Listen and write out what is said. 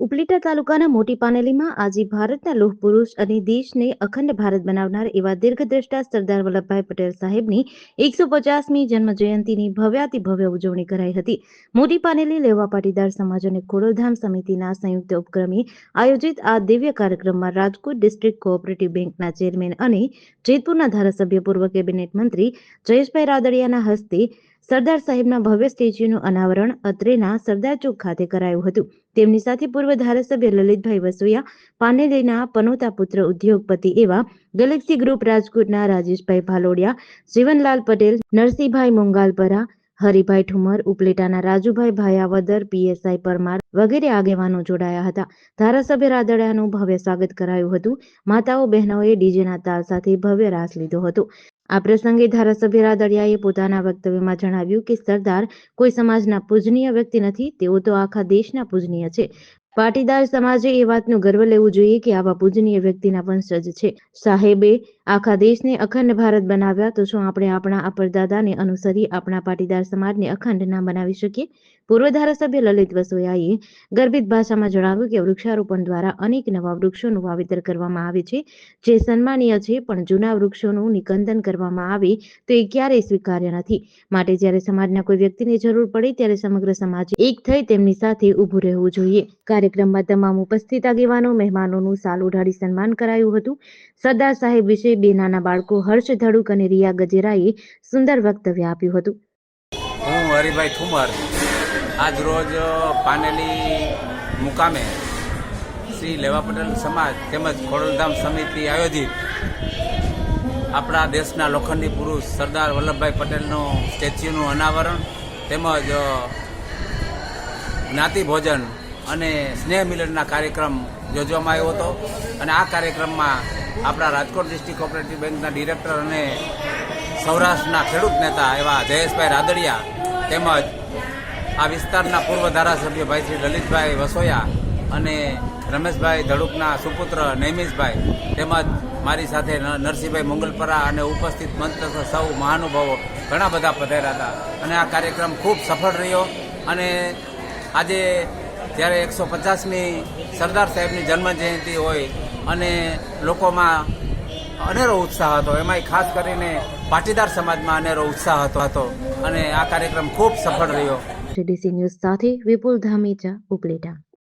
ઉપલેટા તાલુકાના મોટી પાનેલીમાં આજે ભારતના લોહ પુરુષ અને દેશને અખંડ ભારત બનાવનાર એવા દીર્ઘદ્રષ્ટા સરદાર વલ્લભભાઈ પટેલ સાહેબની એકસો પચાસમી જન્મ જયંતિની ભવ્યાતિ ભવ્ય ઉજવણી કરાઈ હતી. મોટી પાનેલી લેવા પાટીદાર સમાજ અને ખોડલધામ સમિતિના સંયુક્ત ઉપક્રમે આયોજિત આ દિવ્ય કાર્યક્રમમાં રાજકોટ ડિસ્ટ્રિક્ટ કોઓપરેટિવ બેંકના ચેરમેન અને જેતપુરના ધારાસભ્ય પૂર્વ કેબિનેટ મંત્રી જયેશભાઈ રાદડિયાના હસ્તે સરદાર સાહેબના ભવ્ય સ્ટેચ્યુનું અનાવરણ અત્રેના સરદાર ચોક ખાતે કરાયું હતું. તેમની સાથે પૂર્વ ધારાસભ્ય લલિતભાઈ વસોયા, પાનેલીના પનોતા પુત્ર ઉદ્યોગપતિ એવા ગેલેક્સી ગ્રુપ રાજકોટના રાજેશભાઈ ભાલોડિયા, જીવનલાલ પટેલ, નરસિંહભાઈ મોંગાલપરા, હરિભાઈ ઠુમર, ઉપલેટાના રાજુભાઈ ભાયાવદર, પીએસઆઈ પરમાર વગેરે આગેવાનો જોડાયા હતા. ધારાસભ્ય રાદડિયાનું ભવ્ય સ્વાગત કરાયું હતું. માતાઓ બહેનોએ ડીજેના તાલ સાથે ભવ્ય રાસ લીધો હતો. આ પ્રસંગે ધારાસભ્ય રાદડિયાએ પોતાના વક્તવ્યમાં જણાવ્યું કે સરદાર કોઈ સમાજના પૂજનીય વ્યક્તિ નથી, તેઓ તો આખા દેશના પૂજનીય છે. પાટીદાર સમાજે એ વાતનું ગર્વ લેવું જોઈએ કે આવા પૂજનીય વ્યક્તિના વંશજ છે. સાહેબે આખા દેશને અખંડ ભારત બનાવ્યા, તો શું આપણે આપણા અપરદાદાને અનુસરી આપણા પાટીદાર સમાજને અખંડ ના બનાવી શકીએ? પૂર્વ ધારાસભ્ય લલિત વસોયાએ ગર્ભિત ભાષામાં જણાવ્યું કે વૃક્ષારોપણ દ્વારા અનેક નવા વૃક્ષોનું વાવેતર કરવામાં આવે છે, જે સન્માનીય છે, પણ જૂના વૃક્ષોનું નિકંદન કરવામાં આવે, તો એ ક્યારેય સ્વીકાર્ય નથી. માટે જ્યારે સમાજના કોઈ વ્યક્તિને જરૂર પડે, ત્યારે સમગ્ર સમાજ એક થઈ તેમની સાથે ઊભું રહેવું જોઈએ. કાર્યક્રમમાં તમામ ઉપસ્થિત આગેવાનો, મહેમાનોનું સાલ ઉઢાડી સન્માન કરાયું હતું. સરદાર સાહેબ વિશે બે નાના બાળકો હર્ષ ધડુક અને રિયા ગજેરાએ સુંદર વક્તવ્ય આપ્યું હતું. હું હરિભાઈ ઠુમર આજ રોજ પાનેલી મુકામે શ્રી લેવા પટેલ સમાજ તેમજ ખોડલધામ સમિતિ આયોજિત આપણા દેશના લોખંડી પુરુષ સરદાર વલ્લભભાઈ પટેલનું સ્ટેચ્યુનું અનાવરણ તેમજ જ્ઞાતિ ભોજન અને સ્નેહ મિલનના કાર્યક્રમ યોજવામાં આવ્યો હતો. અને આ કાર્યક્રમમાં આપણા રાજકોટ ડિસ્ટ્રિક્ટ કોઓપરેટિવ બેંકના ડિરેક્ટર અને સૌરાષ્ટ્રના ખેડૂત નેતા એવા જયેશભાઈ રાદડિયા તેમજ આ વિસ્તારના પૂર્વ ધારાસભ્ય ભાઈ શ્રી લલિતભાઈ વસોયા અને રમેશભાઈ ધડુકના સુપુત્ર નૈમિષભાઈ તેમજ મારી સાથે નરસિંહભાઈ મંગલપરા અને ઉપસ્થિત મંત્ર સૌ મહાનુભાવો ઘણા બધા પધાર્યા હતા. અને આ કાર્યક્રમ ખૂબ સફળ રહ્યો અને આજે જ્યારે એકસો પચાસમી સરદાર સાહેબની જન્મજયંતિ હોય અને લોકોમાં અનેરો ઉત્સાહ હતો. એમાંય ખાસ કરીને પાટીદાર સમાજમાં અનેરો ઉત્સાહ હતો હતો. અને આ કાર્યક્રમ ખૂબ સફળ રહ્યો. ડીડીસી ન્યૂઝ સાથે વિપુલ ધામેચા, ઉપલેટા.